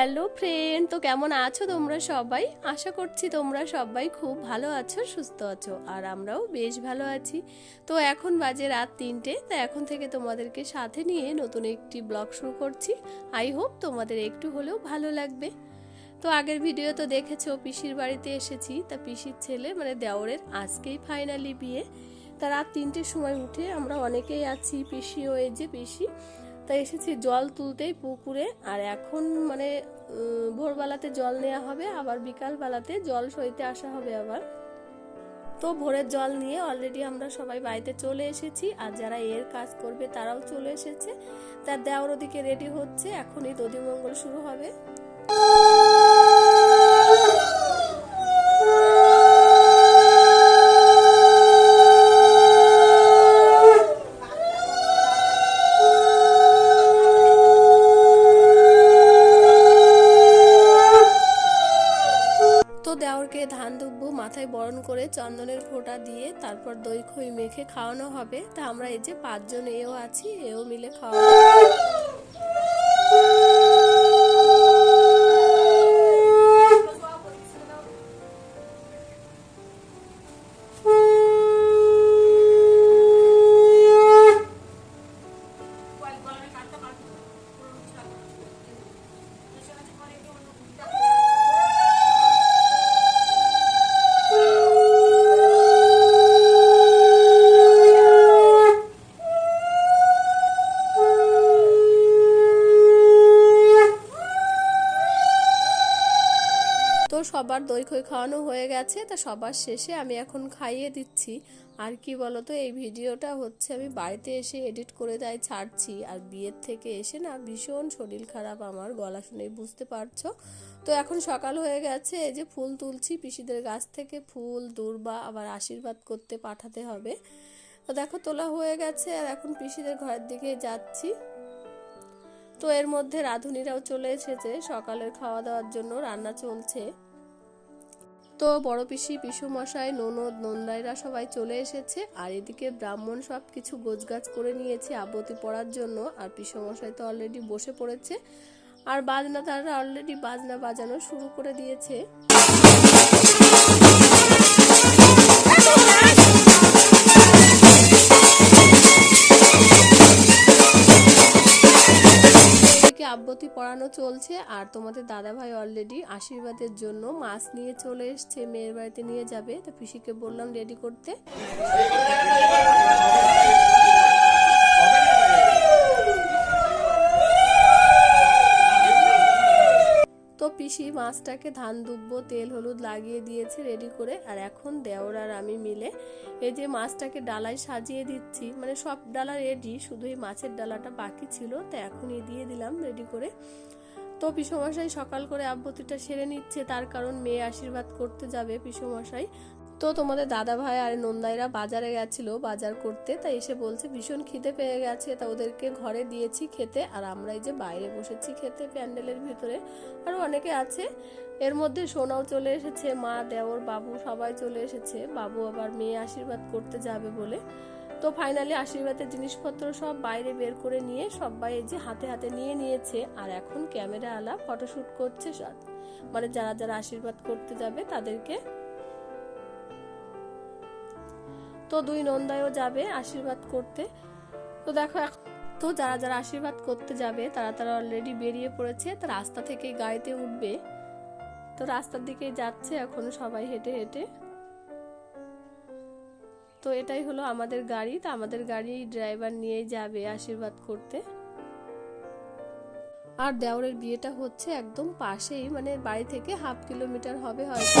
Hello friend, তো কেমন আছো তোমরা সবাই? আশা করছি তোমরা সবাই খুব ভালো আছো, সুস্থ আছো, আর আমরাও বেশ ভালো আছি। তো এখন বাজে রাত তিনটে, তো এখন থেকে তোমাদেরকে সাথে নিয়ে নতুন একটি ব্লগ শুরু করছি। আই হোপ তোমাদের একটু হলেও ভালো লাগবে। তো আগের ভিডিও তো দেখেছ, পিসির বাড়িতে এসেছি, তা পিসির ছেলে মানে দেওরের আজকেই ফাইনালি বিয়ে। তা রাত তিনটের সময় উঠে আমরা অনেকেই আছি পিসি এই যে পিসি। তা এসেছি, জল তুলতেই পুকুরে। আর এখন মানে ভোরবেলাতে জল নেওয়া হবে, আবার বিকালবেলাতে জল সইতে আসা হবে আবার। তো ভোরের জল নিয়ে অলরেডি আমরা সবাই বাড়িতে চলে এসেছি, আর যারা এর কাজ করবে তারাও চলে এসেছে। তার দেওয়ার ওদিকে রেডি হচ্ছে, এখনই দধিমঙ্গল শুরু হবে। করে চন্দনের ফোঁটা দিয়ে তারপর দই খই মেখে খাওয়ানো হবে। তা আমরা এই যে পাঁচজন এও আছি, এও মিলে খাওয়াবো সবার দই খই খাওয়ানো হয়ে গেছে, তা সবার শেষে আমি এখন খাইয়ে দিচ্ছি। আর কি বলতো, এই ভিডিওটা হচ্ছে আমি বাড়িতে এসে এডিট করে তাই ছাড়ছি। আর বিয়ের থেকে এসে না ভীষণ শরীর খারাপ আমার, গলা শুনেই বুঝতে পারছ? তো এখন সকাল হয়ে গেছে, এই যে ফুল তুলছি, পিসিদের গাছ থেকে ফুল, দূর্বা আবার আশীর্বাদ করতে পাঠাতে হবে। তো দেখো তোলা হয়ে গেছে, আর এখন পিসিদের ঘরের দিকে যাচ্ছি। তো এর মধ্যে রাঁধুনিরাও চলে এসেছে, সকালের খাওয়া দাওয়ার জন্য রান্না চলছে। তো বড় পিসি পিসু মশাই ননদ, নন্দাইরা সবাই চলে এসেছে। আর এদিকে ব্রাহ্মণ সব কিছু গোছগাছ করে নিয়েছে আবতি পড়ার জন্য। আর পিসু মশাই তো অলরেডি বসে পড়েছে। আর বাজনা তারা অলরেডি বাজনা বাজানো শুরু করে দিয়েছে। পড়ানো চলছে আর তোমাদের দাদা ভাই অলরেডি আশীর্বাদের জন্য মাছ নিয়ে চলে এসছে, মেয়ের বাড়িতে নিয়ে যাবে। তো পিসিকে বললাম রেডি করতে। তো পিসি মাছটাকে ধান দুব্ব, তেল হলুদ লাগিয়ে দিয়েছে রেডি করে। আর এখন দেওর আর আমি মিলে এই যে মাছটাকে ডালায় সাজিয়ে দিচ্ছি। মানে সব ডালা রেডি শুধু এই মাছের ডালাটা বাকি ছিল, তো এখনই দিয়ে দিলাম রেডি করে। তো পিসমশাই সকাল করে আব্বতিটা সেরে নিচ্ছে, তার কারণ মেয়ে আশীর্বাদ করতে যাবে পিসমশাই। তো তোমাদের দাদা ভাই আর নন্দাইরা বাজারে গেছিল, বাজার করতে। তাই এসে বলছে, ভীষণ খিদে পেয়ে গেছে। তা ওদেরকে ঘরে দিয়েছি খেতে। আর আমরা এই যে বাইরে বসেছি খেতে প্যান্ডেলের ভিতরে। আরও অনেকে আছে। এর মধ্যে সোনাও চলে এসেছে, মা, দেওর, বাবু সবাই চলে এসেছে। বাবু আবার মেয়ে আশীর্বাদ করতে যাবে বলে। তো ফাইনালি আশীর্বাদের জিনিসপত্র সব বাইরে বের করে নিয়ে সবাই এই যে হাতে হাতে নিয়ে নিয়েছে। আর এখন ক্যামেরা আলা, ফটোশুট করছে মানে যারা যারা আশীর্বাদ করতে যাবে তাদেরকে তো দুই নন্দায়ও যাবে আশীর্বাদ করতে। তো দেখো তো যারা যারা আশীর্বাদ করতে যাবে, তারা তারা অলরেডি বেরিয়ে পড়েছে, তো রাস্তা থেকে গাড়িতে উঠবে। তো রাস্তার দিকে যাচ্ছে এখন সবাই হেঁটে হেঁটে। তো এটাই হলো আমাদের গাড়ি, তো আমাদের গাড়ি ড্রাইভার নিয়েই যাবে আশীর্বাদ করতে। আর দেওরের বিয়েটা হচ্ছে একদম পাশেই মানে বাড়ি থেকে হাফ কিলোমিটার হবে হয়তো।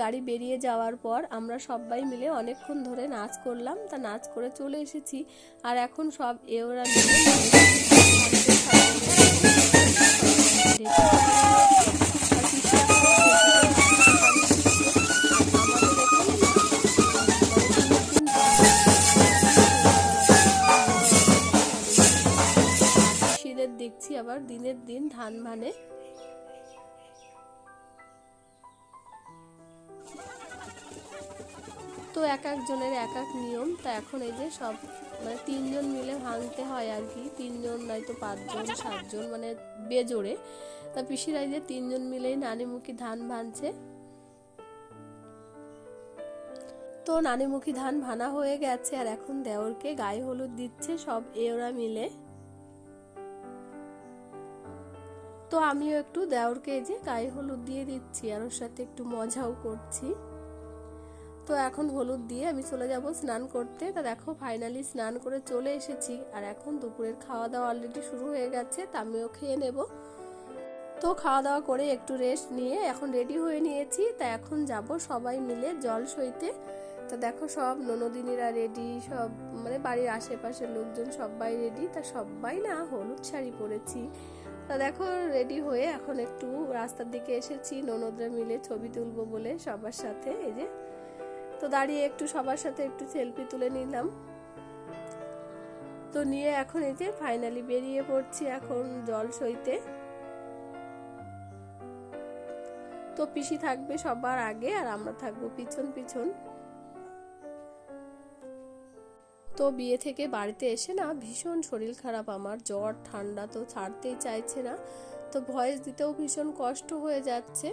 বাড়ি বেরিয়ে যাওয়ার পর আমরা সবাই মিলে অনেকক্ষণ ধরে নাচ করলাম। তা নাচ করে চলে এসেছি। আর এখন সব এওরা দেখছি আবার দিনের দিন ধান ভানে। তো এক একজনের এক এক নিয়ম, তা এখন এই যে সব মানে তিনজন মিলে ভাঙতে হয় আর কি। তিনজন নয়তো পাঁচজন, সাতজন মানে বেজোড়ে। তা পিসিরা যে তিনজন মিলেই নানিমুখী ধান ভাঙছে তো নানিমুখী ধান ভানা হয়ে গেছে, আর এখন দেওরকে গায়ে হলুদ দিচ্ছে সব এওরা মিলে। তো আমিও একটু দেওরকে এই যে গায়ে হলুদ দিয়ে দিচ্ছি, আর ওর সাথে একটু মজাও করছি। তো এখন হলুদ দিয়ে আমি চলে যাব স্নান করতে। তা দেখো ফাইনালি স্নান করে চলে এসেছি। আর এখন দুপুরের খাওয়া দাওয়া অলরেডি শুরু হয়ে গেছে, তা আমিও খেয়ে নেব। তো খাওয়া দাওয়া করে একটু রেস্ট নিয়ে এখন রেডি হয়ে নিয়েছি। তা এখন যাব সবাই মিলে জল সইতে। তা দেখো, সব ননদিনীরা রেডি সব মানে বাড়ির আশেপাশের লোকজন সবাই রেডি তা সবাই না হলুদ শাড়ি পরেছি। তা দেখো রেডি হয়ে এখন একটু রাস্তার দিকে এসেছি। ননদরা মিলে ছবি তুলবো বলে সবার সাথে, এই যে তো দাঁড়িয়ে একটু সবার সাথে একটু সেলফি তুলে নিলাম। তো নিয়ে এখন এই যে ফাইনালি বেরিয়ে পড়ছি এখন জল সইতে। তো পিসি থাকবে সবার আগে আর আমরা থাকব পিছন পিছন। তো বিয়ে থেকে বাড়িতে এসে না ভীষণ শরীর খারাপ আমার, জ্বর, ঠান্ডা তো ছাড়তেই চাইছে না। তো ভয়েস দিতেও ভীষণ কষ্ট হয়ে যাচ্ছে।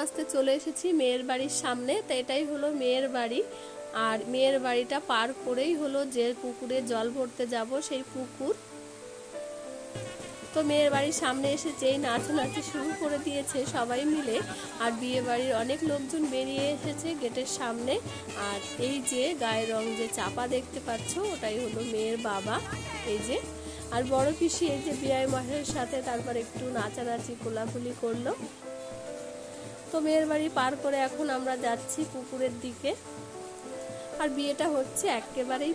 নাচতে চলে এসেছি মেয়ের বাড়ির সামনে, তো এটাই হলো মেয়ের বাড়ি। আর মেয়ের বাড়িটা পার করেই হলো যে পুকুরে জল ভরতে যাব সেই পুকুর। তো মেয়ের বাড়ির সামনে এসে যেই নাচানাচি শুরু করে দিয়েছে সবাই মিলে, আর বিয়ে বাড়ির অনেক লোকজন বেরিয়ে এসেছে গেটের সামনে। আর এই যে গায়ের রং যে চাপা দেখতে পাচ্ছ, ওটাই হলো মেয়ের বাবা, এই যে। আর বড় পিসি এই যে বিয়াই মাসের সাথে তারপর একটু নাচানাচি, কোলাকুলি করল। তো মেয়ের বাড়ি পার করে এখন আমরা যাচ্ছি পুকুরের দিকে। আর বিয়েটা হচ্ছে একেবারেই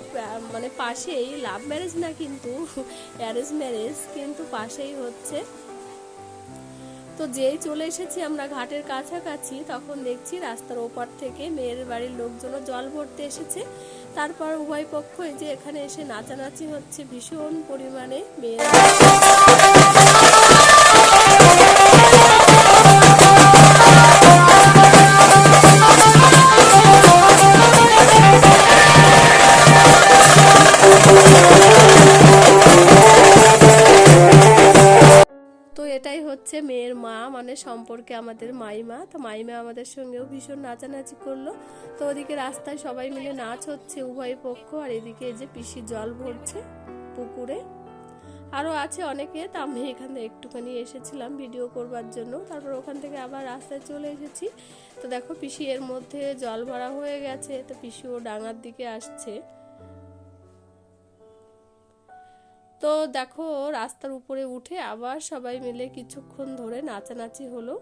মানে পাশেই লাভ ম্যারেজ না কিন্তু অ্যারেঞ্জ ম্যারেজ কিন্তু পাশেই হচ্ছে। তো যেই চলে এসেছি আমরা ঘাটের কাছাকাছি, তখন দেখছি রাস্তার ওপার থেকে মেয়ের বাড়ির লোকজনও জল ভরতে এসেছে। তারপর উভয় পক্ষ এই যে এখানে এসে নাচানাচি হচ্ছে ভীষণ পরিমাণে মেয়ের। মানে সম্পর্কে আমাদের মাইমা। তো মাইমা আমাদের সঙ্গেও ভীষণ নাচানাচি করল। তো ওদিকে রাস্তায় সবাই মিলে নাচ হচ্ছে উভয় পক্ষ, আর এদিকে যে পিসি জল ভরছে পুকুরে। আরও আছে অনেকে, তা আমি এখানে একটুখানি এসেছিলাম ভিডিও করবার জন্য। তারপর ওখান থেকে আবার রাস্তায় চলে এসেছি। তো দেখো পিসি এর মধ্যে জল ভরা হয়ে গেছে, তো পিসিও ডাঙার দিকে আসছে। তো দেখো, রাস্তার উপরে উঠে আবার সবাই মিলে কিছুক্ষণ ধরে নাচানাচি হলো।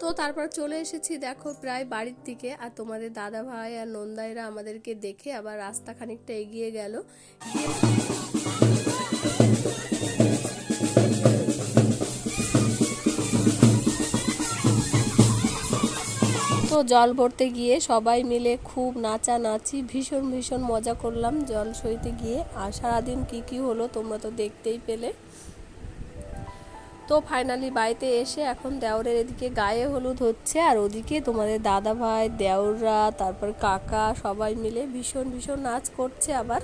তো তারপর চলে এসেছি দেখো প্রায় বাড়ির দিকে, আর তোমাদের দাদা ভাই আর নন্দাইরা আমাদেরকে দেখে আবার রাস্তা খানিকটা এগিয়ে গেল। তো জল ভরতে গিয়ে সবাই মিলে খুব নাচানাচি, ভীষণ ভীষণ মজা করলাম জল সইতে গিয়ে। আর সারাদিন কী কী হলো তোমরা তো দেখতেই পেলে। তো ফাইনালি বাড়িতে এসে এখন দেওরের এদিকে গায়ে হলুদ হচ্ছে, আর ওদিকে তোমাদের দাদা ভাই দেওররা, তারপর কাকা সবাই মিলে ভীষণ ভীষণ নাচ করছে আবার।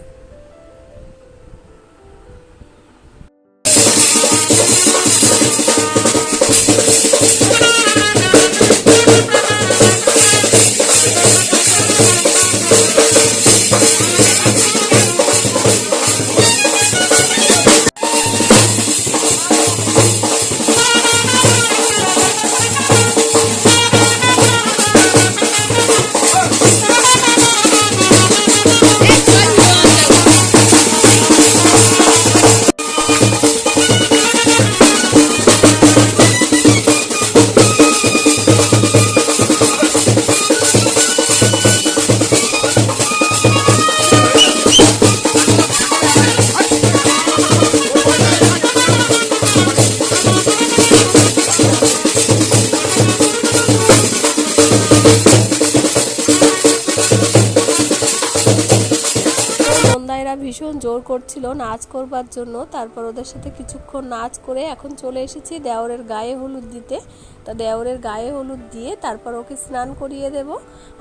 ভীষণ জোর করছিল নাচ করবার জন্য। তারপর ওদের সাথে কিছুক্ষণ নাচ করে এখন চলে এসেছি দেওরের গায়ে হলুদ দিতে। তা দেওরের গায়ে হলুদ দিয়ে তারপর ওকে স্নান করিয়ে দেব।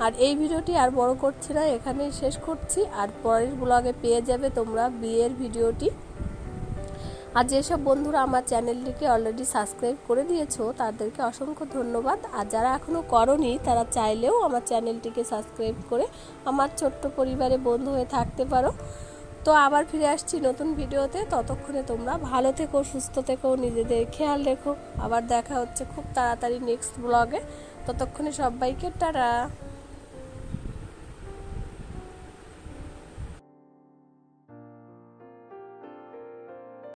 আর এই ভিডিওটি আর বড় করছি না, এখানেই শেষ করছি। আর পরের ব্লগে পেয়ে যাবে তোমরা বিয়ের ভিডিওটি। আর যেসব বন্ধুরা আমার চ্যানেলটিকে অলরেডি সাবস্ক্রাইব করে দিয়েছ, তাদেরকে অসংখ্য ধন্যবাদ। আর যারা এখনও করনি, তারা চাইলেও আমার চ্যানেলটিকে সাবস্ক্রাইব করে আমার ছোট্ট পরিবারে বন্ধু হয়ে থাকতে পারো। তো আবার ফিরে আসছি নতুন ভিডিওতে। ততক্ষণে তোমরা ভালো থেকো, সুস্থ থেকো, নিজেদের খেয়াল রেখো। আবার দেখা হচ্ছে খুব তাড়াতাড়ি নেক্সট ব্লগে ততক্ষণে সবাইকে টাটা।